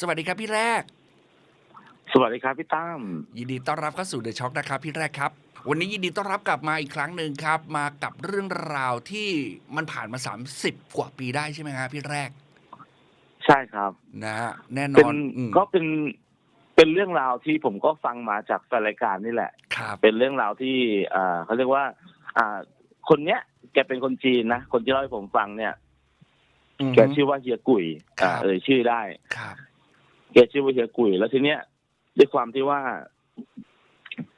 สวัสดีครับพี่แรก สวัสดีครับพี่ตั้มยินดีต้อนรับเข้าสู่เดอะช็อคนะครับพี่แรกครับ วันนี้ยินดีต้อนรับกลับมาอีกครั้งหนึ่งครับ มากับเรื่องราวที่มันผ่านมา 30 กว่าปีได้ใช่ไหมครับพี่แรก ใช่ครับนะฮะแน่นเป็นอนอืมก็เป็นเป็นเรื่องราวที่ผมก็ฟังมาจากแฟนรายการนี่แหละ ครับ เป็นเรื่องราวที่อ่าเขาเรียกว่า อ่า คนเนี้ย แกเป็นคนจีนนะคนที่เล่าให้ผมฟังเนี่ย แกชื่อว่าเฮียกุยอ่าครับ เอ่ยชื่อได้ ครับ แกชื่อว่าเฮียกุยแล้วทีเนี้ยด้วยความที่ว่า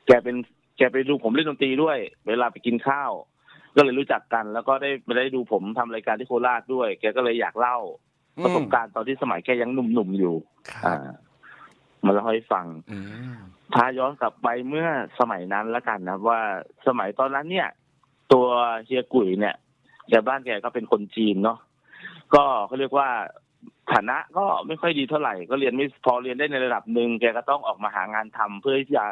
แกเป็นแกไปดูผมเล่นดนตรีด้วย เวลาไปกินข้าว ก็เลยรู้จักกัน แล้วก็ได้ไปได้ดูผมทำรายการที่โคราชด้วย แกก็เลยอยากเล่าประสบการณ์ตอนที่สมัยแกยังหนุ่มๆอยู่ครัอ่าบมาเล่าให้ฟังอืมพาย้อนกลับไปเมื่อสมัยนั้นแล้วกันนะว่าสมัยตอนนั้นเนี่ย ตัวเฮียกุยเนี่ยแกบ้านแกก็เป็นคนจีนเนาะก็เขาเรียกว่า ฐานะก็ไม่ค่อยดีเท่าไหร่ ก็เรียนไม่พอเรียนได้ในระดับหนึ่งแกก็ต้องออกมาหางานทำเพื่อที่จะ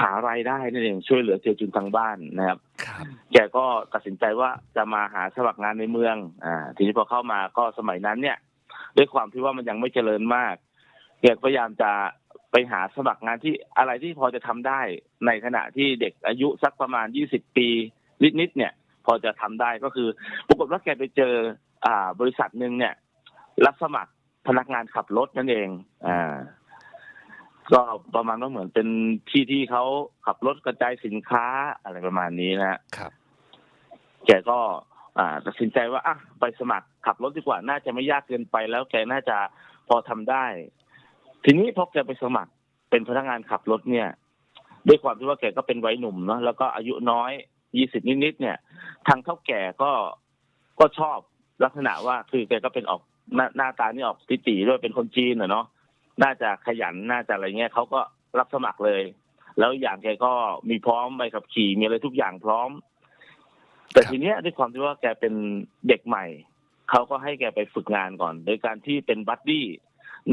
หารายได้นั่นเองช่วยเหลือเจียจุนทางบ้านนะครับครับแกก็ตัดสินใจว่าจะมาหาสมัครงานในเมืองอ่าทีนี้พอเข้ามาก็สมัยนั้นเนี่ย ด้วยความที่ว่ามันยังไม่เจริญมากแกก็พยายามจะไปหาสมัครงานที่อะไรที่พอจะทำได้ ในขณะที่เด็กอายุสักประมาณยี่สิบปีนิดๆเนี่ย พอจะทำได้ก็คือ ปรากฏว่าแกไปเจออ่าบริษัทหนึ่งเนี่ย รับสมัครพนักงานขับรถนั่นเอง อ่า ก็ประมาณว่าเหมือนเป็นที่ที่เขาขับรถกระจายสินค้าอะไรประมาณนี้นะฮะครับแกก็ อ่าตัดสินใจว่าอะไปสมัครขับรถดีกว่าน่าจะไม่ยากเกินไปแล้วแกน่าจะพอทำได้ ทีนี้พอแกไปสมัครเป็นพนักงานขับรถเนี่ย ด้วยความที่ว่าแกก็เป็นวัยหนุ่มเนาะแล้วก็อายุน้อยยี่สิบนิดๆเนี่ย ทางเท่าแก่ก็ก็ชอบลักษณะว่าคือแกก็เป็นออก หน้าหน้าตานี่ออกติตีๆด้วยเป็นคนจีนอะเนาะน่าจะขยันน่าจะอะไรเงี้ยเขาก็รับสมัครเลย แล้วอย่างแกก็มีพร้อมใบขับขี่มีอะไรทุกอย่างพร้อม แต่ครับทีเนี้ยด้วยความที่ว่าแกเป็นเด็กใหม่เขาก็ให้แกไปฝึกงานก่อน โดยการที่เป็นบัดดี้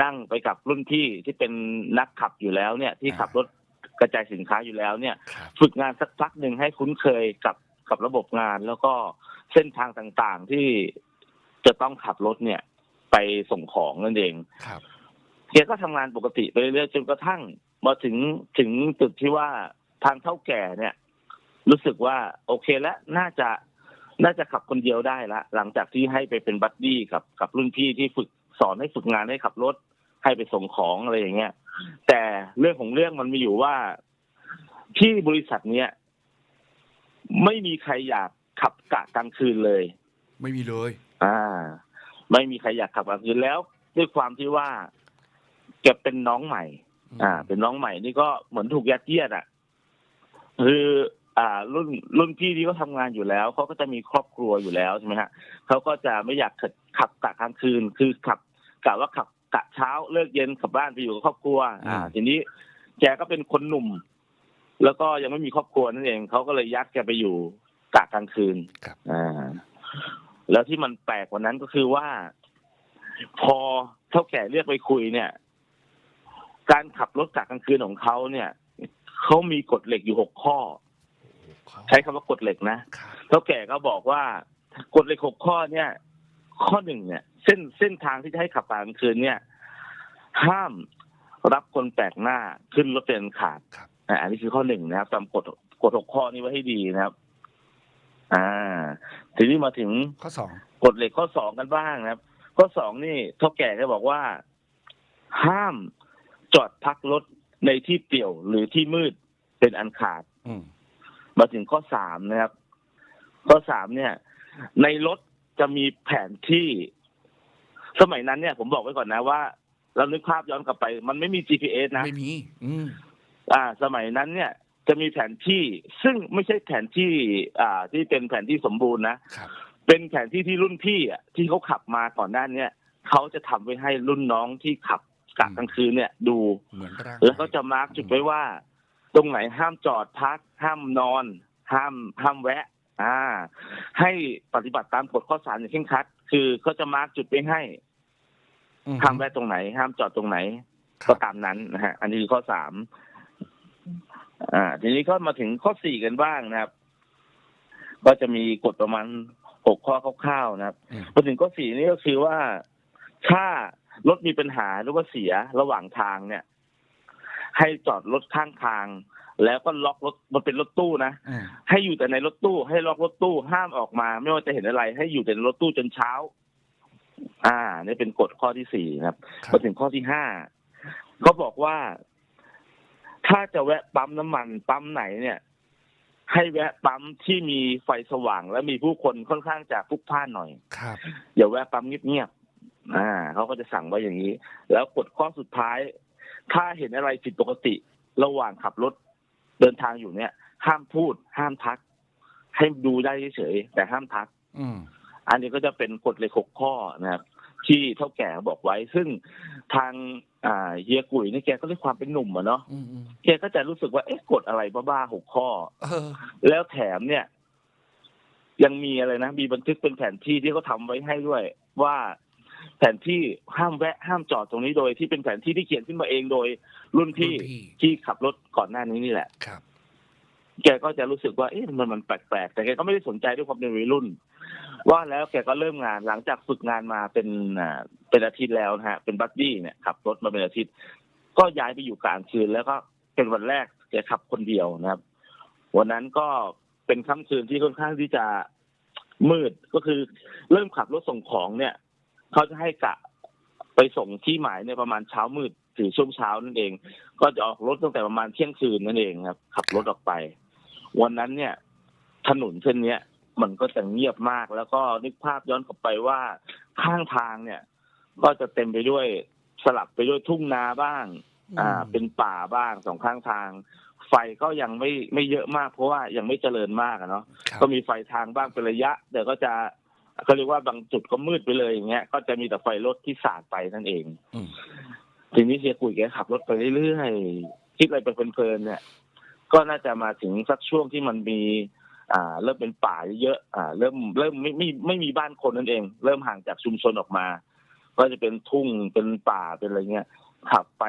นั่งไปกับรุ่นพี่ที่เป็นนักขับอยู่แล้วเนี่ย ที่ขับรถกระจายสินค้าอยู่แล้วเนี่ยครับฝึกงานสักพักหนึ่งให้คุ้นเคยกับกับระบบงานแล้วก็เส้นทางต่างๆที่จะต้องขับรถเนี่ย ไปส่งของนั่นเองครับแกก็ทำงานปกติไปเรื่อยๆจนกระทั่งมาถึงถึงจุดที่ว่าทางเท่าแก่เนี่ย รู้สึกว่าโอเคแล้วน่าจะน่าจะขับคนเดียวได้ละหลังจากที่ให้ไปเป็นบัดดี้กับกับรุ่นพี่ที่ฝึกสอนให้ฝึกงานให้ขับรถให้ไปส่งของอะไรอย่างเงี้ยแต่เรื่องของเรื่องมันมีอยู่ว่าที่บริษัทเนี้ยไม่มีใครอยากขับกะกลางคืนเลย ไม่มีเลย อ่า ไม่มีใครอยากขับกลางคืนแล้ว ด้วยความที่ว่าแกเป็นน้องใหม่ อ่า เป็นน้องใหม่นี่ก็เหมือนถูกยัดเยียดอะคืออ่า รุ่นรุ่นพี่ที่เขาทำงานอยู่แล้วเขาก็จะมีครอบครัวอยู่แล้วใช่ไหมฮะเขาก็จะไม่อยากขับขับกะกลางคืน คือขับกะว่าขับกะเช้าเลิกเย็นกลับบ้านไปอยู่กับครอบครัว อ่า ทีนี้แกก็เป็นคนหนุ่ม แล้วก็ยังไม่มีครอบครัวนั่นเองเขาก็เลยยัดแกไปอยู่กะกลางคืนครับอ่า แล้วที่มันแปลกกว่านั้นก็คือว่า พอเท่าแก่เรียกไปคุยเนี่ย การขับรถกะกลางคืนของเขาเนี่ยเขามีกฎเหล็กอยู่หกข้อ ใช้คำว่ากฎเหล็กนะครับเท่าแก่ก็บอกว่ากฎเหล็กหกข้อเนี่ย ข้อหนึ่งเนี่ย เส้นเส้นทางที่จะให้ขับกลางคืนเนี่ย ห้ามรับคนแปลกหน้าขึ้นรถเป็นอันขาดครับอ่าอันนี้คือข้อหนึ่งนะครับจำกฎกฎหกข้อนี้ไว้ให้ดีนะครับ อ่า ทีนี้มาถึงข้อสองกฎเหล็กข้อสองกันบ้างนะครับ ข้อสองนี่เท่าแก่ก็บอกว่า ห้ามจอดพักรถในที่เปลี่ยวหรือที่มืดเป็นอันขาดอืมมาถึงข้อสามนะครับ ข้อสามเนี่ย ในรถจะมีแผนที่ สมัยนั้นเนี่ย ผมบอกไว้ก่อนนะว่า เรานึกภาพย้อนกลับไป มันไม่มี GPS นะ ไม่มี อืมอ่า สมัยนั้นเนี่ย จะมีแผนที่ซึ่งไม่ใช่แผนที่อ่าที่เป็นแผนที่สมบูรณ์นะครับเป็นแผนที่ที่รุ่นพี่อะที่เขาขับมาก่อนหน้าเนี้ยเขาจะทำไว้ให้รุ่นน้องที่ขับกะกลางคืนเนี่ยดูเหมือนร่างแล้วก็จะมาร์กจุดไว้ว่า ตรงไหนห้ามจอดพัก ห้ามนอน ห้ามห้ามแวะ อ่า ให้ปฏิบัติตามกฎข้อสามอย่างเคร่งครัด คือเขาจะมาร์กจุดไว้ให้อืห้ามแวะตรงไหน ห้ามจอดตรงไหนคก็รับตามนั้นนะฮะ อันนี้คือข้อสาม อ่า ทีนี้ก็มาถึงข้อสี่กันบ้างนะครับ ก็จะมีกฎประมาณหกข้อคร่าวๆนะครับอืมพอถึงข้อสี่นี่ก็คือว่าถ้ารถมีปัญหาหรือว่าเสียระหว่างทางเนี่ย ให้จอดรถข้างทาง แล้วก็ล็อกรถมันเป็นรถตู้นะอืมให้อยู่แต่ในรถตู้ ให้ล็อกรถตู้ห้ามออกมา ไม่ว่าจะเห็นอะไร ให้อยู่แต่ในรถตู้จนเช้า อ่า นี่เป็นกฎข้อที่สี่นะครับครับมาถึงข้อที่ห้าเขาบอกว่า ถ้าจะแวะปั๊มน้ำมันปั๊มไหนเนี่ย ให้แวะปั๊มที่มีไฟสว่าง และมีผู้คนค่อนข้างจะพลุกพล่านหน่อยครับอย่าแวะปั๊มเงียบๆอ่าเขาก็จะสั่งไว้อย่างนี้ แล้วกฎข้อสุดท้าย ถ้าเห็นอะไรผิดปกติ ระหว่างขับรถเดินทางอยู่เนี่ย ห้ามพูด ห้ามทัก ให้ดูได้เฉยๆแต่ห้ามทัก อืมอันนี้ก็จะเป็นกฎเลยหกข้อนะครับ ที่เท่าแก่บอกไว้ ซึ่งทางอ่าเฮียกุยนี่แกก็ด้วยความเป็นหนุ่มอะเนาะอืมอืมแกก็จะรู้สึกว่าเอ๊ะกฎอะไรบ้าๆหกข้อเออแล้วแถมเนี่ย ยังมีอะไรนะ มีบันทึกเป็นแผนที่ที่เขาทำไว้ให้ด้วย ว่าแผนที่ห้ามแวะห้ามจอดตรงนี้โดย ที่เป็นแผนที่ที่เขียนขึ้นมาเองโดยรุ่นพี่รุ่นพี่ที่ขับรถก่อนหน้านี้นี่แหละครับ แกก็จะรู้สึกว่าเอ๊ะมันมันแปลกๆแต่แกก็ไม่ได้สนใจด้วยความเป็นวัยรุ่น ว่าแล้วแกก็เริ่มงานหลังจากฝึกงานมาเป็นเป็นอาทิตย์แล้วนะฮะเป็นบัดดี้เนี่ยขับรถมาเป็นอาทิตย์ ก็ย้ายไปอยู่กลางคืนแล้วก็เป็นวันแรกแกขับคนเดียวนะครับ วันนั้นก็เป็นค่ำคืนที่ค่อนข้างที่จะมืดก็คือเริ่มขับรถส่งของเนี่ยเขาจะให้กะไปส่งที่หมายในประมาณเช้ามืดถึงช่วงเช้านั่นเอง ก็จะออกรถตั้งแต่ประมาณเที่ยงคืนนั่นเองครับ ขับรถออกไป วันนั้นเนี่ย ถนนเส้นเนี้ย มันก็จะเงียบมาก แล้วก็นึกภาพย้อนกลับไปว่าข้างทางเนี่ย ก็จะเต็มไปด้วยสลับไปด้วยทุ่งนาบ้าง อ่า เป็นป่าบ้างสองข้างทาง ไฟก็ยังไม่ไม่เยอะมากเพราะว่ายังไม่เจริญมากอะเนาะครับก็มีไฟทางบ้างเป็นระยะเดี๋ยวก็จะก็เรียกว่าบางจุดก็มืดไปเลยอย่างเงี้ย ก็จะมีแต่ไฟรถที่สาดไปนั่นเองอืมทีนี้เฮียกุยแกขับรถไปเรื่อยๆคิดอะไรไปเพลินๆเนี่ย ก็น่าจะมาถึงสักช่วงที่มันมี อ่าเริ่มเป็นป่าเยอะๆอ่าเริ่มเริ่มไม่ไม่ไม่มีบ้านคนนั่นเอง เริ่มห่างจากชุมชนออกมา ก็จะเป็นทุ่งเป็นป่าเป็นอะไรเงี้ยขับไป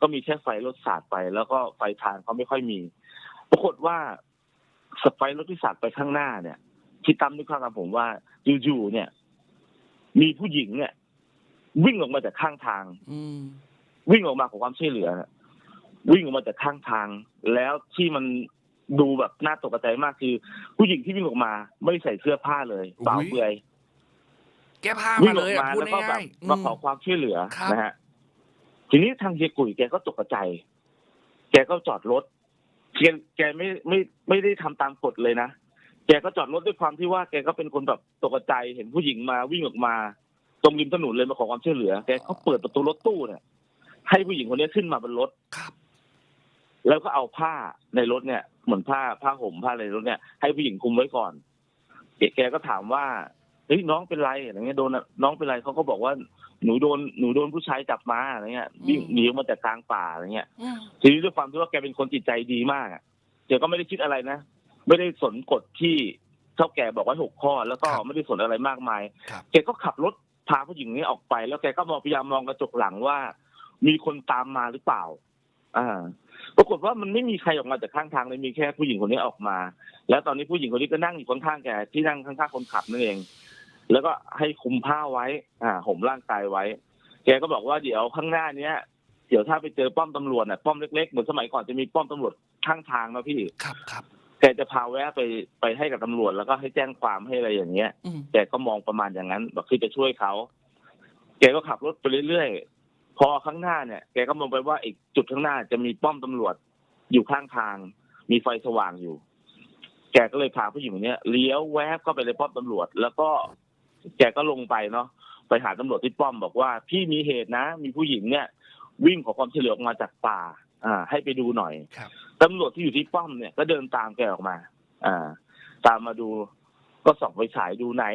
ก็มีแค่ไฟรถสาดไป แล้วก็ไฟทางเขาไม่ค่อยมีปรากฏว่าสไฟรถที่สาดไปข้างหน้าเนี่ยที่ตั้มนึกภาพกับผมว่าอยู่ๆเนี่ย มีผู้หญิงเนี่ย วิ่งออกมาจากข้างทาง อืมวิ่งออกมาขอความช่วยเหลือน่ะวิ่งออกมาจากข้างทาง แล้วที่มัน ดูแบบน่าตกใจมากคือ ผู้หญิงที่วิ่งออกมา ไม่ใส่เสื้อผ้าเลยเปล่าเปลือยแกพาวิ่มางอเลอกยมาอะพูดแล้วก็แบบง่ายๆมาขออืมความช่วยเหลือครับนะฮะทีนี้ทางเฮียกุยแกก็ตกใจ แกก็จอดรถแกแกไม่ไม่ไม่ได้ทำตามกฎเลยนะแกก็จอดรถด้วยความที่ว่าแกก็เป็นคนแบบตกใจเห็นผู้หญิงมาวิ่งออกมาตรงริมถนนเลยมาขอความช่วยเหลือ แกก็เปิดประตูรถตู้เนี่ยให้ผู้หญิงคนนี้ขึ้นมาบนรถครับ แล้วก็เอาผ้าในรถเนี่ยเหมือนผ้าผ้าห่มผ้าอะไรในรถเนี่ย ให้ผู้หญิงคุมไว้ก่อนแกแกก็ถามว่าเฮ้ยน้องเป็นไรอะไรเงี้ยโดนน้องเป็นไรเขาก็บอกว่าหนูโดนหนูโดนผู้ชายจับมาอะไรเงี้ยวิ่งหนีออกมาจากกลางป่าอะไรเงี้ยอืมทีนี้ด้วยความที่ว่าแกเป็นคนจิตใจดีมากอะแกก็ไม่ได้คิดอะไรนะไม่ได้สนกฎที่เท่าแก่บอกไว้หกข้อ แล้วก็ไม่ได้สนอะไรมากมายครับแกก็ขับรถพาผู้หญิงนี้ออกไป แล้วแกก็มองพยายามมองกระจกหลังว่า มีคนตามมาหรือเปล่า อ่า ปรากฏว่ามันไม่มีใครออกมาจากข้างทางเลยมีแค่ผู้หญิงคนนี้ออกมา แล้วตอนนี้ผู้หญิงคนนี้ก็นั่งอยู่ข้างๆแกที่นั่งข้างๆคนขับนั่นเอง แล้วก็ให้คลุมผ้าไว้ อ่าห่มร่างกายไว้ แกก็บอกว่าเดี๋ยวข้างหน้าเนี้ยเดี๋ยวถ้าไปเจอป้อมตำรวจน่ะป้อมเล็กๆเหมือนสมัยก่อนจะมีป้อมตำรวจข้างทางนะพี่ครับครับแกจะพาแวะไปไปให้กับตำรวจแล้วก็ให้แจ้งความให้อะไรอย่างเงี้ยอืมแกก็มองประมาณอย่างนั้นบอกคือจะช่วยเขาแกก็ขับรถไปเรื่อยๆ พอข้างหน้าเนี่ยแกก็มองไปว่าอีกจุดข้างหน้าจะมีป้อมตำรวจอยู่ข้างทาง มีไฟสว่างอยู่ แกก็เลยพาผู้หญิงคนเนี้ยเลี้ยวแวบเข้าไปในป้อมตำรวจ แล้วก็แกก็ลงไปเนาะไปหาตำรวจที่ป้อมบอกว่า พี่มีเหตุนะ มีผู้หญิงเนี่ย วิ่งขอความช่วยเหลือออกมาจากป่า อ่า ให้ไปดูหน่อยครับตำรวจที่อยู่ที่ป้อมเนี่ยก็เดินตามแกออกมา อ่า ตามมาดูก็ส่องไปฉายดูไหน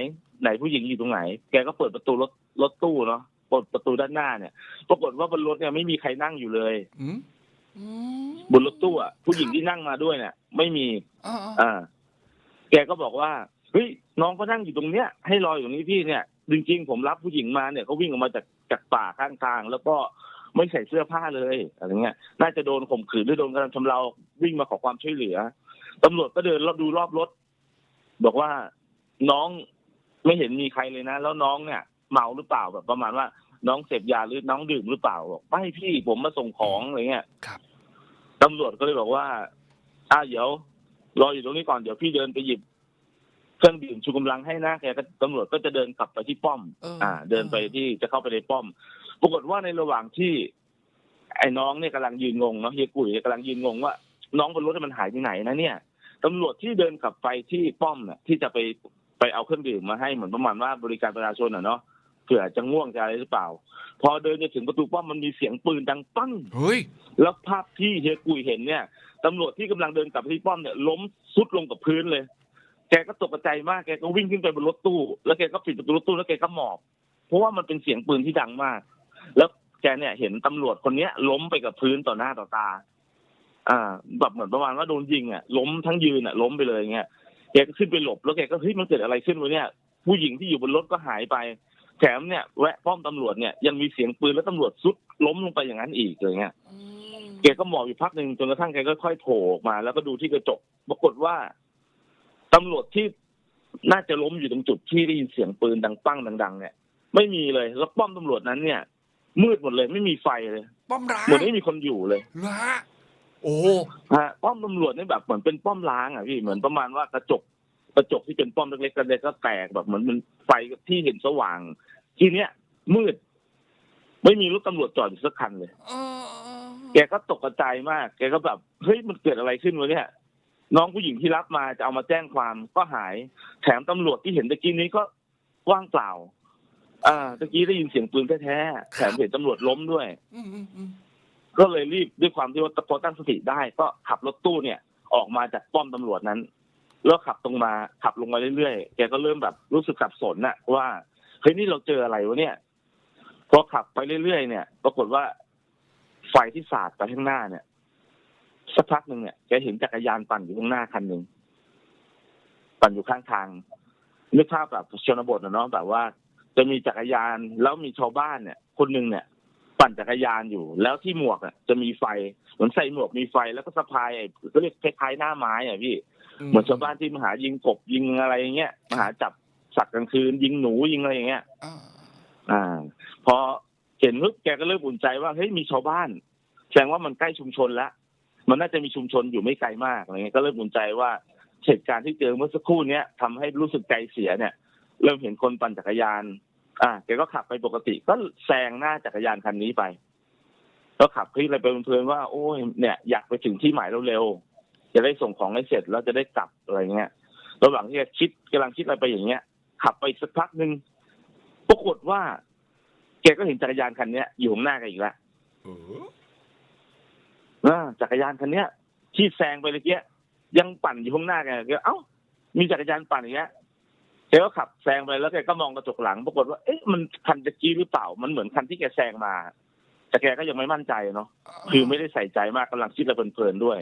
ไหนผู้หญิงอยู่ตรงไหน แกก็เปิดประตูรถรถตู้เนาะเปิ ดประตูด้านหน้าเนี่ย ปรากฏว่าบนรถเนี่ยไม่มีใครนั่งอยู่เลย อืมอืมบนรถตู้อะผู้หญิงที่นั่งมาด้วยเนี่ย ไม่มีอ่า อ่า แกก็บอกว่าเฮ้ยน้องก็นั่งอยู่ตรงเนี้ย ให้รออยู่ตรงนี้พี่เนี่ย จริงๆผมรับผู้หญิงมาเนี่ยเขาวิ่งออกมาจากจากป่าข้างทาง แล้วก็ไม่ใส่เสื้อผ้าเลยอะไรเงี้ย น่าจะโดนข่มขืนหรือโดนกระทำชำเราวิ่งมาขอความช่วยเหลือตำรวจก็เดินรอบดูรอบรถ บอกว่าน้องไม่เห็นมีใครเลยนะ แล้วน้องเนี่ย เมาหรือเปล่าแบบประมาณว่า น้องเสพยาหรือน้องดื่มหรือเปล่าบอกไม่พี่ผมมาส่งของอะไรเงี้ยครับตำรวจก็เลยบอกว่าอ่าเดี๋ยวรออยู่ตรงนี้ก่อนเดี๋ยวพี่เดินไปหยิบเครื่องดื่มชูกำลังให้นะแกก็ตำรวจก็จะเดินกลับไปที่ป้อมเอออ่า เดินไปที่จะเข้าไปในป้อม ปรากฏว่าในระหว่างที่ ไอ้น้องเนี่ยกำลังยืนงงเนาะเฮียกุ๋ยกำลังยืนงงว่า น้องบนรถมันหายไปไหนนะเนี่ยตำรวจที่เดินกลับไปที่ป้อมเนี่ยที่จะไปไปเอาเครื่องดื่มมาให้เหมือนประมาณว่าบริการประชาชนอะเนาะ เผื่อจะง่วงจะอะไรหรือเปล่า พอเดินจะถึงประตูป้อมมันมีเสียงปืนดังปั้งเฮ้ยแล้วภาพที่เฮียกุยเห็นเนี่ยตำรวจที่กำลังเดินกลับไปที่ป้อมเนี่ยล้มซุดลงกับพื้นเลย แกก็ตกใจมากแกก็วิ่งขึ้นไปบนรถตู้ แล้วแกก็ปิดประตูรถตู้แล้วแกก็หมอบ เพราะว่ามันเป็นเสียงปืนที่ดังมาก แล้วแกเนี่ยเห็นตำรวจคนเนี้ย ล้มไปกับพื้นต่อหน้าต่อตา อ่า แบบเหมือนประมาณว่าโดนยิงอะ ล้มทั้งยืนอะ ล้มไปเลยเงี้ยแกก็ขึ้นไปหลบแล้วแกก็เฮ้ยมันเกิดอะไรขึ้นวะเนี่ย ผู้หญิงที่อยู่บนรถก็หายไป แถมเนี่ยแวะป้อมตำรวจเนี่ยยังมีเสียงปืนแล้วตำรวจซุดล้มลงไปอย่างนั้นอีกเลยเงี้ยอืมแกก็หมอบอยู่พักหนึ่งจนกระทั่งแกก็ค่อยโผล่ออกมา แล้วก็ดูที่กระจกปรากฏว่าตำรวจที่น่าจะล้มอยู่ตรงจุดที่ได้ยินเสียงปืนดังปั้งดัง ๆ เนี่ย ไม่มีเลยแล้วป้อมตำรวจนั้นเนี่ย มืดหมดเลยไม่มีไฟเลย ป้อมร้างเหมือนไม่มีคนอยู่เลยเหรอฮะโอ้ฮะป้อมตำรวจนี่แบบเหมือนเป็นป้อมล้างอะพี่เหมือนประมาณว่ากระจก กระจกที่เป็นป้อมเล็กๆกันเลยก็แตกแบบเหมือนมันไฟที่เห็นสว่าง ทีเนี้ยมืด ไม่มีรถตำรวจจอดอยู่สักคันเลยเออแกก็ตกใจมาก แกก็แบบเฮ้ยมันเกิดอะไรขึ้นวะเนี่ยน้องผู้หญิงที่รับมาจะเอามาแจ้งความก็หาย แถมตำรวจที่เห็นตะกี้นี้ก็ว่างเปล่า อ่าตะกี้ได้ยินเสียงปืนแท้ๆแถมเห็นตำรวจล้มด้วยอืมอืมอืมก็เลยรีบด้วยความที่ว่าพอตั้งสติได้ ก็ขับรถตู้เนี่ย ออกมาจากป้อมตำรวจนั้น แล้วขับตรงมาขับลงมาเรื่อยๆแกก็เริ่มแบบรู้สึกสับสนน่ะ ว่าเฮ้ยนี่เราเจออะไรวะเนี่ยพอขับไปเรื่อยๆเนี่ย ปรากฏว่าไฟที่สาดไปข้างหน้าเนี่ยสักพักหนึ่งเนี่ยแกเห็นจักรยานปั่นอยู่ข้างหน้าคันหนึ่งปั่นอยู่ข้างทางนึกภาพแบบชนบทนะเนาะแบบว่าจะมีจักรยานแล้วมีชาวบ้านเนี่ย คนหนึ่งเนี่ย ปั่นจักรยานอยู่ แล้วที่หมวกอะจะมีไฟเหมือนใส่หมวกมีไฟแล้วก็สะพายไอ้ก็เรียกคล้ายๆหน้าไม้อะพี่เหมือนชาวบ้านที่มาหายิงกบยิงอะไรอย่างเงี้ยมาหาจับสัตว์กลางคืน ยิงหนูยิงอะไรอย่างเงี้ยอ่าอ่า พอเห็นปุ๊บแกก็เริ่มอุ่นใจว่าเฮ้ยมีชาวบ้านแสดงว่ามันใกล้ชุมชนแล้วมันน่าจะมีชุมชนอยู่ไม่ไกลมากอะไรเงี้ยก็เริ่มอุ่นใจว่าเหตุการณ์ที่เจอเมื่อสักครู่เนี้ยทำให้รู้สึกใจเสียเนี่ย เริ่มเห็นคนปั่นจักรยาน อ่าแกก็ขับไปปกติ ก็แซงหน้าจักรยานคันนี้ไป ก็ขับคลิกอะไรไปเพลินๆว่า โอ้ยเนี่ย อยากไปถึงที่หมายเร็วๆจะได้ส่งของให้เสร็จแล้วจะได้กลับอะไรเงี้ยระหว่างที่แกคิดกำลังคิดอะไรไปอย่างเงี้ย ขับไปสักพักหนึ่งปรากฏว่า แกก็เห็นจักรยานคันเนี้ยอยู่ข้างหน้าแกอีกแล้วเอออ่าจักรยานคันเนี้ยที่แซงไปเมื่อกี้ยังปั่นอยู่ข้างหน้าแกแกเอ้ามีจักรยานปั่นอย่างเงี้ยแกก็ขับแซงไปแล้วแกก็มองกระจกหลัง ปรากฏว่าเอ๊ะมันคันตะกี้หรือเปล่า มันเหมือนคันที่แกแซงมา แต่แกก็ยังไม่มั่นใจเนาะคือไม่ได้ใส่ใจมากกำลังคิดอะไรเพลินๆด้วย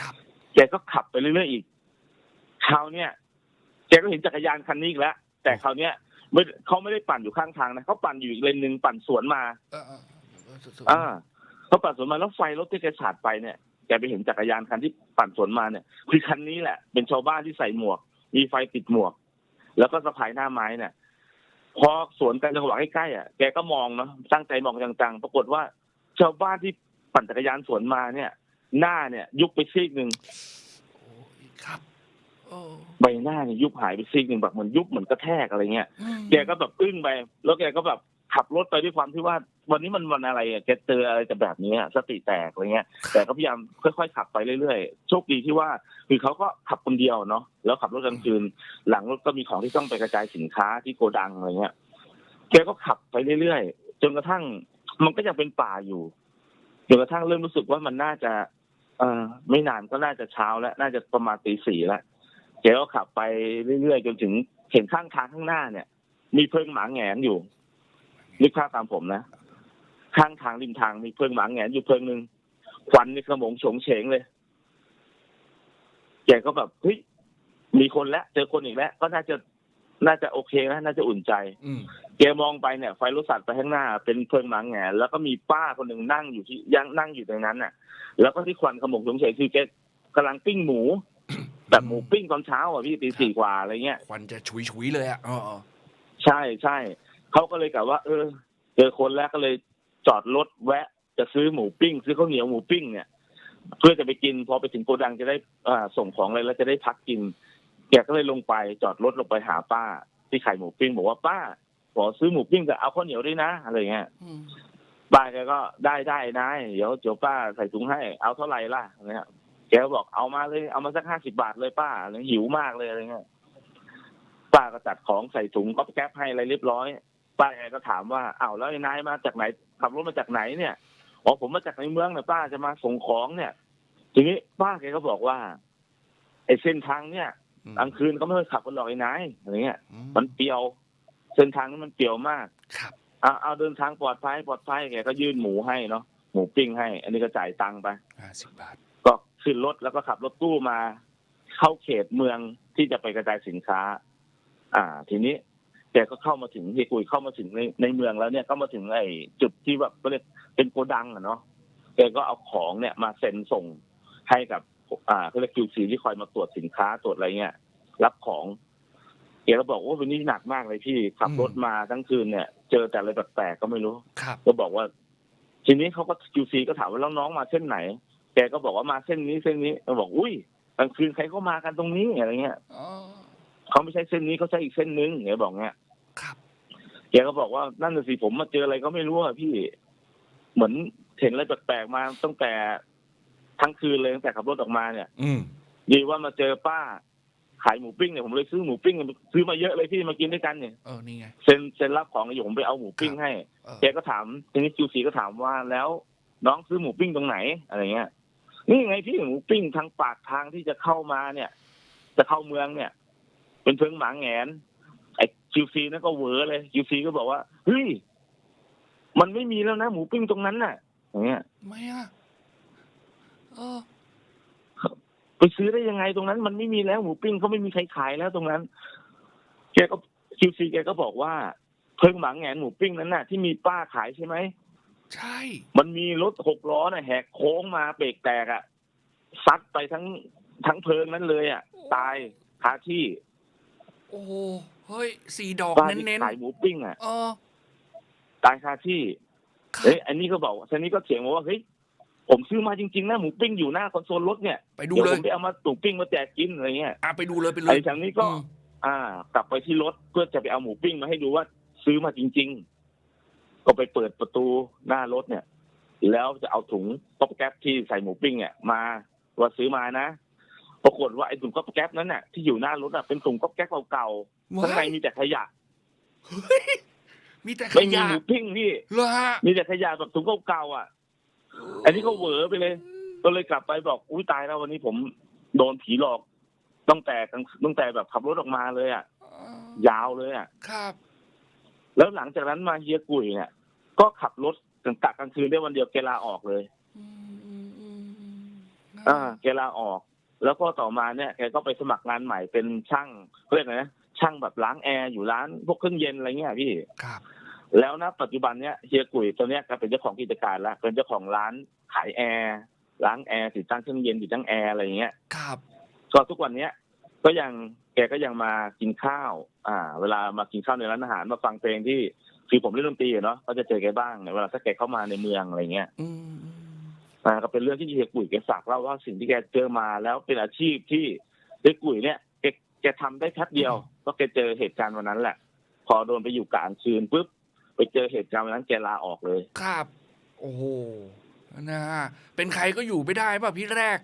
ครับแกก็ขับไปเรื่อยๆอีกคราวเนี้ยแกก็เห็นจักรยานคันนี้อีกแล้ว แต่คราวเนี้ยไม่เขาไม่ได้ปั่นอยู่ข้างทางนะเขาปั่นอยู่อีกเลนหนึ่งปั่นสวนมาเออเออเออสุดๆอ่าเขาปั่นสวนมาแล้วไฟรถที่แกสาดไปเนี่ยแกไปเห็นจักรยานคันที่ปั่นสวนมาเนี่ยคือคันนี้แหละ เป็นชาวบ้านที่ใส่หมวก มีไฟติดหมวก แล้วก็สะพายหน้าไม้เนี่ยพอสวนกันจังหวะใกล้ๆอะแกก็มองเนาะตั้งใจมองจังๆปรากฏว่าชาวบ้านที่ปั่นจักรยานสวนมาเนี่ย หน้าเนี่ย ยุบไปซีกหนึ่งโอ้ยครับโอ้ใบหน้าเนี่ยยุบหายไปซีกหนึ่งแบบเหมือนยุบเหมือนกระแทกอะไรเงี้ยอืมแกก็แบบอึ้งไป แล้วแกก็แบบขับรถไปด้วยความที่ว่า วันนี้มันวันอะไรอะแกเจออะไรแต่แบบนี้อะสติแตกอะไรเงี้ย แต่ก็พยายามค่อยๆขับไปเรื่อยๆ โชคดีที่ว่าคือเขาก็ขับคนเดียวเนาะแล้วขับรถกลางคืน หลังรถก็มีของที่ต้องไปกระจายสินค้าที่โกดังอะไรเงี้ยแกก็ขับไปเรื่อยๆ จนกระทั่งมันก็ยังเป็นป่าอยู่จนกระทั่งเริ่มรู้สึกว่ามันน่าจะ เออไม่นานก็น่าจะเช้าแล้ว น่าจะประมาณตีสี่แล้วแกก็ขับไปเรื่อยๆจนถึงเห็นข้างทางข้างหน้าเนี่ย มีเพิงหมาแงนอยู่นึกภาพตามผมนะ ข้างทางริมทางมีเพิงหมาแหงนอยู่เพิงหนึ่งควันนี่ขโมงโฉงเฉงเลย แกก็แบบเฮ้ยมีคนแล้วเจอคนอีกแล้ว ก็น่าจะน่าจะโอเคนะน่าจะอุ่นใจอืมแกมองไปเนี่ย ไฟรถสัตว์ไปข้างหน้า เป็นเพลิงหมาแหงนแล้วก็มีป้าคนหนึ่งนั่งอยู่ที่ยังนั่งอยู่ตรงนั้นน่ะ แล้วก็ที่ควันขโมงโฉงเฉงคือแกกำลังปิ้งหมูแบบหมูปิ้งตอนเช้าอะพี่ตีสี่กว่าอะไรเงี้ยควันจะฉุยฉุยๆเลยอะเออเออใช่ใช่เขาก็เลยกล่าวว่า เออเจอคนแล้วก็เลย จอดรถแวะจะซื้อหมูปิ้ง ซื้อข้าวเหนียวหมูปิ้งเนี่ย เพื่อจะไปกินพอไปถึงโกดังจะได้อ่าส่งของเลยแล้วจะได้พักกิน แกก็เลยลงไปจอดรถลงไปหาป้า ที่ขายหมูปิ้งบอกว่าป้า ขอซื้อหมูปิ้งแต่เอาข้าวเหนียวด้วยนะอะไรเงี้ยอืมป้าแกก็ได้ได้นายเดี๋ยวเดี๋ยวป้าใส่ถุงให้เอาเท่าไหร่ล่ะอะไรเงี้ยแกก็บอกเอามาเลยเอามาสักห้าสิบาทเลยป้าอะไรหิวมากเลยอะไรเงี้ยป้าก็จัดของใส่ถุงก็แก๊ปให้อะไรเรียบร้อย ป้าแกก็ถามว่าอ้าวแล้วไอ้นายมาจากไหนขับรถมาจากไหนเนี่ยอ๋อผมมาจากในเมืองเนี่ยป้าจะมาส่งของเนี่ย ทีนี้ป้าแกก็บอกว่า ไอ้เส้นทางเนี่ยอืมกลางคืนก็ไม่ค่อยขับกันหรอกไอ้นายอะไรเงี้ยอืมันเปรียว เส้นทางนั้นมันเปรียวมากครับเอาเอาเดินทางปลอดภัยปลอดภัยแกก็ยื่นหมูให้เนาะหมูปิ้งให้ อันนี้ก็จ่ายตังค์ไปห้าสิบบาทก็ขึ้นรถแล้วก็ขับรถตู้มา เข้าเขตเมืองที่จะไปกระจายสินค้า อ่า ทีนี้ แกก็เข้ามาถึงที่คุยเข้ามาถึงในในเมืองแล้วเนี่ยก็มาถึงไอ้จุดที่แบบก็เรียกเป็นโกดังอะเนาะแกก็เอาของเนี่ยมาเซ็นส่งให้กับ อ่าเขาเรียกคิวซีที่คอยมาตรวจสินค้าตรวจอะไรเงี้ยรับของแกก็บอกว่าวันนี้หนักมากเลยพี่ขับรถมาทั้งคืนเนี่ย เจอแต่อะไรแปลกๆก็ไม่รู้ครับก็บอกว่า ทีนี้เขาก็คิวซีก็ถามว่าแล้วน้องมาเส้นไหน แกก็บอกว่ามาเส้นนี้เส้นนี้ก็บอกอุ้ยกลางคืนใครก็มากันตรงนี้อะไรเงี้ยอ๋อเขาไม่ใช่เส้นนี้เขาใช้อีกเส้นนึงแกบอกเงี้ยครับ แกก็บอกว่านั่นน่ะสิผมมาเจออะไรก็ไม่รู้อะพี่เหมือนเห็นอะไรแปลกๆมาตั้งแต่ทั้งคืนเลยตั้งแต่ขับรถออกมาเนี่ย อืมดีว่ามาเจอป้า ขายหมูปิ้งเนี่ยผมเลยซื้อหมูปิ้งซื้อมาเยอะเลยพี่มากินด้วยกันเนี่ยเออนี่ไงเซ็นเซ็นรับของอยู่ผมไปเอาหมูปิ้งให้เออแกก็ถามทีนี้คิวซีก็ถามว่าแล้วน้องซื้อหมูปิ้งตรงไหนอะไรเงี้ยนี่ไงพี่หมูปิ้งทางปากทางที่จะเข้ามาเนี่ย จะเข้าเมืองเนี่ย เป็นเพิงหมาแหงนไอ้ คิวซีนั่นก็เหวอเลยคิวซีก็บอกว่าเฮ้ยมันไม่มีแล้วนะ หมูปิ้งตรงนั้นน่ะอย่างเงี้ยไม่อะเออไปซื้อได้ยังไงตรงนั้น มันไม่มีแล้วหมูปิ้งเขาไม่มีใครขายแล้วตรงนั้นแกก็คิวซีแกก็บอกว่าเพิงหมาแหงนหมูปิ้งนั้นน่ะ ที่มีป้าขายใช่ไหมใช่ มันมีรถหกล้อน่ะแหกโค้งมาเบรกแตกอะซัดไปทั้งทั้งเพลิงนั้นเลยอะ ตายคาที่ โอ้โห เฮ้ยสี่ดอกป้าที่เน้นขายหมูปิ้งอะ ๆเออ ตายคาที่ ครับ เฮ้ย อันนี้ก็บอกทีนี้ก็เถียงมาว่า เฮ้ย ผมซื้อมาจริงๆนะ หมูปิ้งอยู่หน้าคอนโซลรถเนี่ย ไปดูเดี๋ยวเลผยมไปเอามาตุ๋ปิ้งมาแจกกินอะไรเงี้ย อะไปดูเลยไปเลไอ้ยทางนี้ก็ อืมอ่า กลับไปที่รถเพื่อจะไปเอาหมูปิ้งมาให้ดูว่า ซื้อมาจริง ๆ ก็ไปเปิดประตูหน้ารถเนี่ย แล้วจะเอาถุงก๊อบแก๊บที่ใส่หมูปิ้งเนี่ยมาว่าซื้อมานะ ปรากฏว่าไอ้ถุงก๊อบแก๊บนั้นน่ะที่อยู่หน้ารถน่ะเป็นถุงก๊อบแก๊บเก่าๆข้างในว้ายมีแต่ขยะเฮ้ยมีแต่ขไม่มียะหมูปิ้งพี่เหรอฮะมีแต่ขยะแบบถุงเก่าๆอะ อันนี้ก็เหวอไปเลย ก็เลยกลับไปบอกอุ้ยตายแล้ววันนี้ผมโดนผีหลอกตั้งแต่กลางตั้งแต่แบบขับรถออกมาเลยอะ ยาวเลยอะ ครับ แล้วหลังจากนั้นมาเฮียกุยเนี่ย ก็ขับรถกลางกะกลางคืนได้วันเดียวแกลาออกเลยอืมอืมอืมอืมอ่า แกลาออก แล้วก็ต่อมาเนี่ยแกก็ไปสมัครงานใหม่เป็นช่างเขาเรียกอะไรนะช่างแบบล้างแอร์อยู่ร้านพวกเครื่องเย็นอะไรเงี้ยพี่ครับ แล้วนะปัจจุบันเนี้ยเฮียกุยตัวเนี้ยก็เป็นเจ้าของกิจการแล้วเป็นเจ้าของร้านขายแอร์ล้างแอร์ติดตั้งเครื่องเย็นติดตั้งแอร์อะไรเงี้ยครับก็ทุกวันเนี้ยก็ยังแกก็ยังมากินข้าว อ่า เวลามากินข้าวในร้านอาหารมาฟังเพลงที่คือผมเล่นดนตรีอะเนาะก็จะเจอแกบ้างในเวลาถ้าแกเข้ามาในเมืองอะไรเงี้ย อืมอืมอ่าก็เป็นเรื่องที่เฮียกุยแกฝากเล่าว่าสิ่งที่แกเจอมาแล้วเป็นอาชีพที่เฮียกุยเนี่ยแกแกทำได้แป๊บเดียวก็แกเจอเหตุการณ์วันนั้นแหละ พอโดนไปอยู่กลางคืนปุ๊บไปเจอเหตุการณ์วันนั้นแกลาออกเลย ครับ โอ้โหนะฮะเป็นใครก็อยู่ไม่ได้ป่ะพี่แรก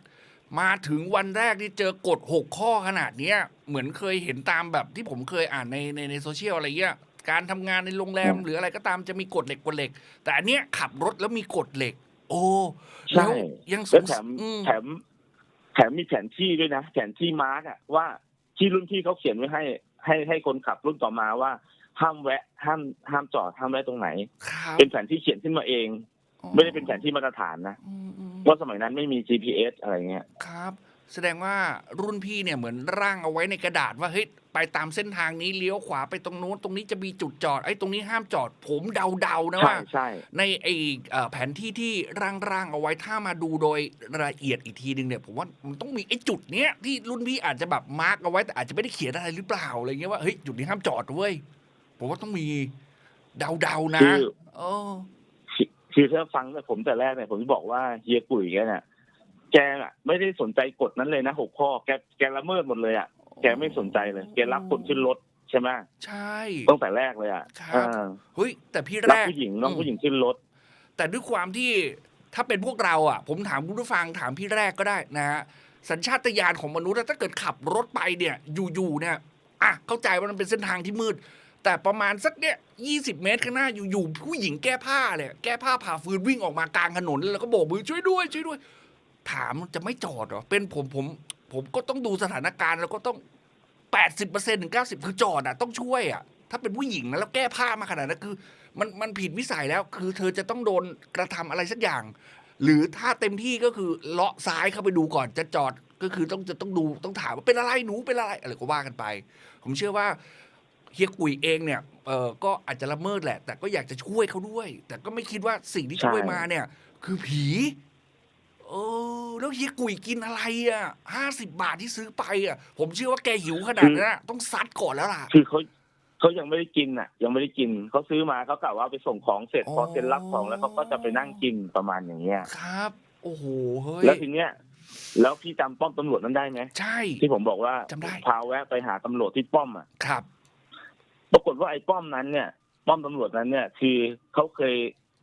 มาถึงวันแรกที่เจอกฎหกข้อขนาดเนี้ย เหมือนเคยเห็นตามแบบที่ผมเคยอ่านในในในโซเชียลอะไรเงี้ยการทำงานในโรงแรมอืมหรืออะไรก็ตามจะมีกฎเหล็กกฎเหล็ก แต่อันเนี้ยขับรถแล้วมีกฎเหล็ก โอ้ใช่แล้วยังสแล้วงแถสัยมอืมแถม แถมมีแผนที่ด้วยนะแผนที่มาร์กอะว่าที่รุ่นพี่เขาเขียนไว้ให้ ให้ให้คนขับรุ่นต่อมาว่า ห้ามแวะ ห้ามห้ามจอดห้ามแวะตรงไหนครับเป็นแผนที่เขียนขึ้นมาเอง ไม่ได้เป็นแผนที่มาตรฐานนะอืมอืมเพราะสมัยนั้นไม่มี GPS อะไรเงี้ยครับ แสดงว่ารุ่นพี่เนี่ยเหมือนร่างเอาไว้ในกระดาษว่าเฮ้ยไปตามเส้นทางนี้เลี้ยวขวาไปตรงนู้นตรงนี้จะมีจุดจอดไอ้ตรงนี้ห้ามจอด ผมเดาๆนะใช่ว่า ใช่ ในไอ้เอ่อแผนที่ที่ร่างๆเอาไว้ถ้ามาดูโดยละเอียดอีกทีหนึ่งเนี่ยผมว่ามันต้องมีไอ้จุดเนี้ยที่รุ่นพี่อาจจะแบบมาร์กเอาไว้แต่อาจจะไม่ได้เขียนอะไรหรือเปล่าอะไรเงี้ยว่าเฮ้ยจุดนี้ห้ามจอดเว้ยผมว่าต้องมีเดาๆนะคือ เออ คือคือถ้าฟังแต่ผมแต่แรกเนี่ยผมจะบอกว่าเฮียกุยแกเนี่ย แกอะไม่ได้สนใจกฎนั้นเลยนะหกข้อแกแกละเมิดหมดเลยอะแกไม่สนใจเลย แกรับคนขึ้นรถใช่ไหมใช่ตั้งแต่แรกเลยอะครับอ่าเฮ้ยแต่พี่รัแรบกผู้หญิงน้องอืมผู้หญิงขึ้นรถ แต่ด้วยความที่ถ้าเป็นพวกเราอะ ผมถามคุณผู้ฟังถามพี่แรกก็ได้นะฮะสัญชาตญาณของมนุษย์อะถ้าเกิดขับรถไปเนี่ย อยู่ๆเนี่ยอะเข้าใจว่ามันเป็นเส้นทางที่มืด แต่ประมาณสักเนี่ยยี่สิบเมตรข้างหน้าอยู่ๆผู้หญิงแก้ผ้าเลยแก้ผ้าผ่าฟืนวิ่งออกมากลางถนนแล้วก็โบกมือช่วยด้วยช่วยด้วย ถามจะไม่จอดเหรอ เป็นผมผม ผมก็ต้องดูสถานการณ์แล้วก็ต้องแปดสิบเปอร์เซ็นต์ถึงเก้าสิบคือจอดอะต้องช่วยอะถ้าเป็นผู้หญิงนะแล้วแก้ผ้ามาขนาดนั้นคือ มันมันผิดวิสัยแล้ว คือเธอจะต้องโดนกระทำอะไรสักอย่าง หรือถ้าเต็มที่ก็คือเลาะซ้ายเข้าไปดูก่อนจะจอดก็คือต้องจะต้องดูต้องถามว่าเป็นอะไรหนูเป็นอะไรอะไรก็ว่ากันไป ผมเชื่อว่าเฮียกุยเองเนี่ยเออก็อาจจะละเมิดแหละ แต่ก็อยากจะช่วยเขาด้วย แต่ก็ไม่คิดว่าสิ่งที่ช่วยมาเนี่ย คือผี เออ แล้วเฮียกุยกินอะไรอะห้าสิบบาทที่ซื้อไปอะ ผมเชื่อว่าแกหิวขนาดนั้นอะต้องซัดก่อนแล้วล่ะ คือเขาเขายังไม่ได้กินอะ ยังไม่ได้กินเขาซื้อมาเขากะว่าไปส่งของเสร็จอ๋อพอเซ็นรับของแล้วเขาก็จะไปนั่งกินประมาณอย่างเงี้ยครับ โอ้โหเฮ้ยแล้วทีเนี้ยแล้วพี่จำป้อมตำรวจนั้นได้ไหมใช่ ที่ผมบอกว่าจำได้ พาแวะไปหาตำรวจที่ป้อมอะ ครับ ปรากฏว่าไอ้ป้อมนั้นเนี่ย ป้อมตำรวจนั้นเนี่ย คือเขาเคย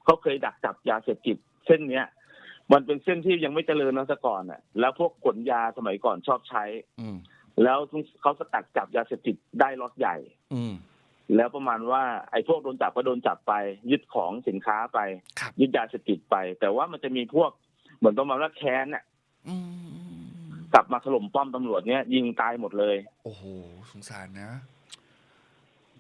เขาเคยดักจับยาเสพติดเส้นเนี้ย มันเป็นเส้นที่ยังไม่เจริญนะซะก่อนอะ แล้วพวกขนยาสมัยก่อนชอบใช้ อืมแล้วเขาสกัดจับยาเสพติดได้ล็อตใหญ่ อืมแล้วประมาณว่าไอ้พวกโดนจับก็โดนจับไป ยึดของสินค้าไปครับยึดยาเสพติดไป แต่ว่ามันจะมีพวกเหมือนประมาณว่าแค้นน่ะอืมกลับมาถล่มป้อมตำรวจเนี่ยยิงตายหมดเลย โอ้โหสงสารนะ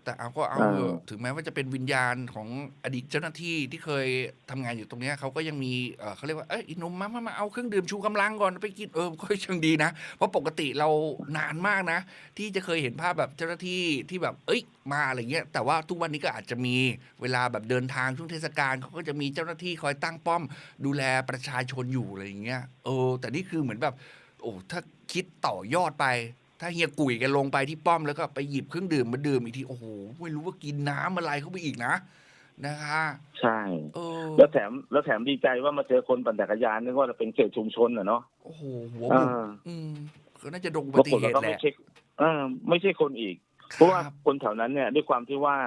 แต่เอาก็เอาเออเถอะถึงแม้ว่าจะเป็นวิญญาณของอดีตเจ้าหน้าที่ที่เคยทำงานอยู่ตรงเนี้ยเขาก็ยังมีเอ่อเขาเรียกว่าเอ้ยไอ้หนุ่มมามามาเอาเครื่องดื่มชูกำลังก่อนไปกินเออก็ยังดีนะ เพราะปกติเรานานมากนะ ที่จะเคยเห็นภาพแบบเจ้าหน้าที่ที่แบบ เอ้ยมาอะไรเงี้ยแต่ว่าทุกวันนี้ก็อาจจะมีเวลาแบบเดินทางช่วงเทศกาลเขาก็จะมีเจ้าหน้าที่คอยตั้งป้อม ดูแลประชาชนอยู่อะไรอย่างเงี้ยเออแต่นี่คือเหมือนแบบ โอ้ถ้าคิดต่อยอดไป ถ้าเฮียกุยแกันลงไปที่ป้อมแล้วก็ไปหยิบเครื่องดื่มมาดื่มอีกทีโอ้โหไม่รู้ว่ากินน้ำอะไรเข้าไปอีกนะนะคะใช่เออแล้วแถมแล้วแถมดีใจว่ามาเจอคนปั่นจักรยานนึกว่าจะเป็นเขตชุมชนอะเนาะโอ้โหหัวเอบุบออืมก็น่าจะโดนอุปบัรากติฏเหว่าตุก็แหไม่ละใช่เออไม่ใช่คนอีก เพราะว่าครับคนแถวนั้นเนี่ยด้วยความที่ว่า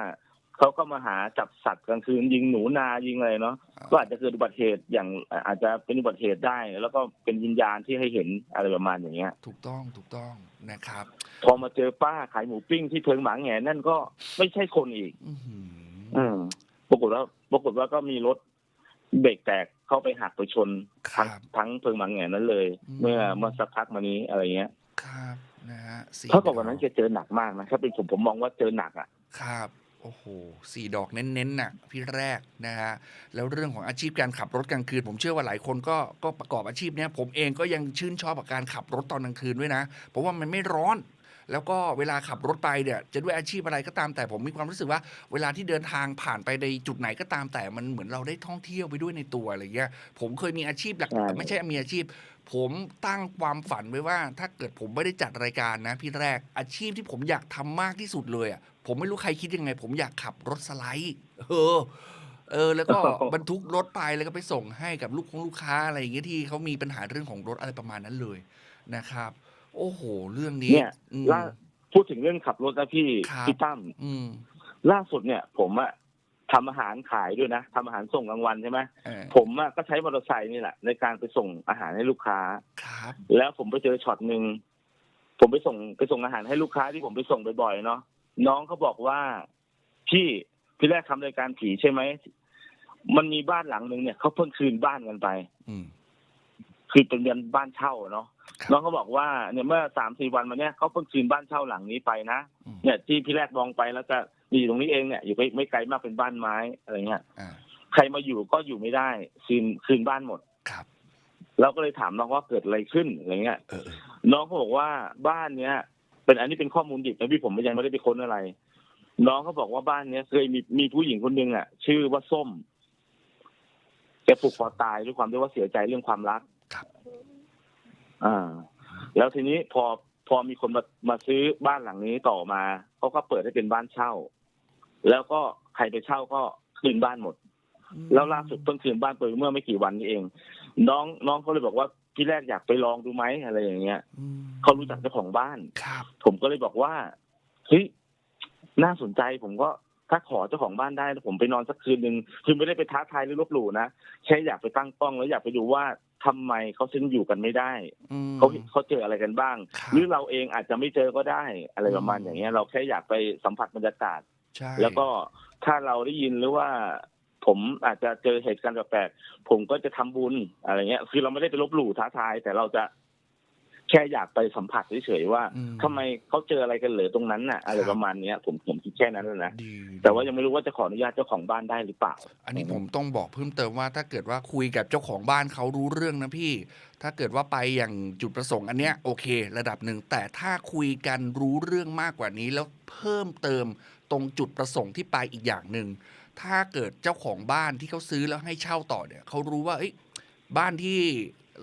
เขาก็มาหาจับสัตว์กลางคืนยิงหนูนายิงอะไรเนาะก็อาจจะเกิดอุบัติเหตุอย่างอาจจะเป็นอุบัติเหตุได้ แล้วก็เป็นวิญญาณที่ให้เห็นอะไรประมาณอย่างเงี้ย ถูกต้องถูกต้องนะครับ พอมาเจอป้าขายหมูปิ้งที่เพิงหมาแหงนั่นก็ไม่ใช่คนอีกอื้อหืออืมปรากฏว่าปรากฏว่าก็มีรถเบรกแตกเข้าไปหักไปชนครัทั้งบทั้งเพิงหมาแหงนั้นเลยอืมเมื่อเมื่อสักพักมานี้อะไรเงี้ยครับนะฮะสี่เท่ากับวันนั้นแกเจอหนักมากนะถ้าเป็นผมผมมองว่าเจอหนักอะครับ โอ้โหสี่ดอกเน้นๆน่ะพี่แรกนะฮะแล้วเรื่องของอาชีพการขับรถกลางคืน ผมเชื่อว่าหลายคนก็ก็ประกอบอาชีพเนี้ยผมเองก็ยังชื่นชอบกับการขับรถตอนกลางคืนด้วยนะ เพราะว่ามันไม่ร้อน แล้วก็เวลาขับรถไปเนี่ยจะด้วยอาชีพอะไรก็ตามแต่ผมมีความรู้สึกว่า เวลาที่เดินทางผ่านไปในจุดไหนก็ตามแต่มันเหมือนเราได้ท่องเที่ยวไปด้วยในตัวอะไรเงี้ยผมเคยมีอาชีพหลักใช่ไม่ใช่มีอาชีพ ผมตั้งความฝันไว้ว่า ถ้าเกิดผมไม่ได้จัดรายการนะพี่แรกอาชีพที่ผมอยากทำมากที่สุดเลยอะ ผมไม่รู้ใครคิดยังไง ผมอยากขับรถสไลด์ เออ เออ แล้วก็บรรทุกรถไปแล้วก็ไปส่งให้กับลูกของลูกค้าอะไรอย่างเงี้ยที่เขามีปัญหาเรื่องของรถอะไรประมาณนั้นเลยนะครับ โอ้โห เรื่องนี้เนี่ยอืมล่าพูดถึงเรื่องขับรถนะพี่ครับพี่ตั้มอืมล่าสุดเนี่ย ผมอะทำอาหารขายด้วยนะทำอาหารส่งกลางวันใช่ไหมเออผมอะก็ใช้มอเตอร์ไซค์นี่แหละในการไปส่งอาหารให้ลูกค้าครับ แล้วผมไปเจอช็อตหนึ่งผมไปส่งไปส่งอาหารให้ลูกค้าที่ผมไปส่งบ่อยๆเนาะ น้องเขาบอกว่าพี่พี่แรกทำรายการผีใช่ไหมมันมีบ้านหลังหนึ่งเนี่ยเขาเพิ่งคืนบ้านกันไปอืมคือเป็นเดือนบ้านเช่าเนาะครับน้องเขาบอกว่าเนี่ยเมื่อสามสี่วันมาเนี้ยเขาเพิ่งคืนบ้านเช่าหลังนี้ไปนะอืมเนี่ยที่พี่แรกมองไปแล้วก็อยู่ตรงนี้เองเนี่ยอยู่ไม่ไม่ไกลมากเป็นบ้านไม้อะไรเงี้ยอ่าใครมาอยู่ก็อยู่ไม่ได้ คืนคืนบ้านหมดครับเราก็เลยถามน้องว่าเกิดอะไรขึ้นอะไรเงี้ยเออเออน้องเขาบอกว่าบ้านเนี้ย เป็นอันนี้เป็นข้อมูลดิบนะพี่ผมยังไม่ได้ไปค้นอะไร น้องเขาบอกว่าบ้านเนี้ยเคยมีมีผู้หญิงคนหนึ่งอะ ชื่อว่าส้มแกผูกคอตายด้วยความที่ว่าเสียใจเรื่องความรักครับ อ่า แล้วทีนี้พอพอมีคนมามาซื้อบ้านหลังนี้ต่อมาเขาก็เปิดให้เป็นบ้านเช่า แล้วก็ใครไปเช่าก็คืนบ้านหมด แล้วล่าสุดเพิ่งคืนบ้านไปเมื่อไม่กี่วันนี้เอง น้องน้องเขาเลยบอกว่า ที่แรกอยากไปลองดูไหมอะไรอย่างเงี้ยอืมเขารู้จักเจ้าของบ้านครับผมก็เลยบอกว่าเฮ้ยน่าสนใจผมก็ถ้าขอเจ้าของบ้านได้ผมไปนอนสักคืนหนึ่งคือไม่ได้ไปท้าทายหรือลบหลู่นะแค่อยากไปตั้งกล้องแล้วอยากไปดูว่าทำไมเขาถึงอยู่กันไม่ได้อืมเขาเขาเจออะไรกันบ้างครับหรือเราเองอาจจะไม่เจอก็ได้อะไรประมาณอืมอย่างเงี้ย เราแค่อยากไปสัมผัสบรรยากาศใช่แล้วก็ถ้าเราได้ยินหรือว่า ผมอาจจะเจอเหตุการณ์แปลกๆผมก็จะทำบุญอะไรเงี้ย คือเราไม่ได้ไปลบหลู่ท้าทาย แต่เราจะแค่อยากไปสัมผัสเฉยๆว่าอืมทำไมเขาเจออะไรกันเหลือตรงนั้นน่ะอะไรครับประมาณเนี้ย ผมผมคิดแค่นั้นแหละนะดีแต่ว่ายังไม่รู้ว่าจะขออนุญาตเจ้าของบ้านได้หรือเปล่า อันนี้ผมต้องบอกเพิ่มเติมว่า ถ้าเกิดว่าคุยกับเจ้าของบ้านเขารู้เรื่องนะพี่ ถ้าเกิดว่าไปอย่างจุดประสงค์อันเนี้ยโอเค ระดับหนึ่งแต่ถ้าคุยกันรู้เรื่องมากกว่านี้แล้วเพิ่มเติม ตรงจุดประสงค์ที่ไปอีกอย่างหนึ่ง ถ้าเกิดเจ้าของบ้านที่เขาซื้อแล้วให้เช่าต่อเนี่ยเขารู้ว่าเอ้ยบ้านที่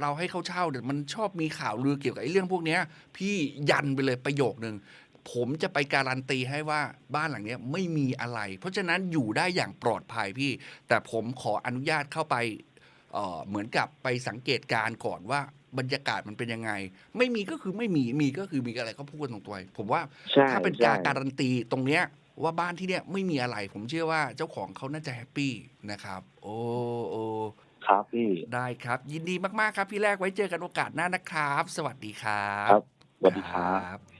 เราให้เขาเช่าเนี่ยมันชอบมีข่าวลือเกี่ยวกับไอ้เรื่องพวกเนี้ยพี่ยันไปเลยประโยคหนึ่งผมจะไปการันตีให้ว่าบ้านหลังเนี้ยไม่มีอะไร เพราะฉะนั้นอยู่ได้อย่างปลอดภัยพี่ แต่ผมขออนุญาตเข้าไปเอ่อเหมือนกับไปสังเกตการณ์ก่อนว่าบรรยากาศมันเป็นยังไง ไม่มีก็คือไม่มีมีก็คือมีอะไรก็พูดกันตรงตัวผมว่าใช่ถ้าเป็นการใช่การันตีตรงเนี้ย ว่าบ้านที่เนี้ยไม่มีอะไร ผมเชื่อว่าเจ้าของเขาน่าจะแฮปปี้นะครับ โอ้โอ้ครับพี่ได้ครับ ยินดีมากๆครับพี่แรกไว้เจอกันโอกาสหน้านะครับ สวัสดีครับ ครับสวัสดีครับครับ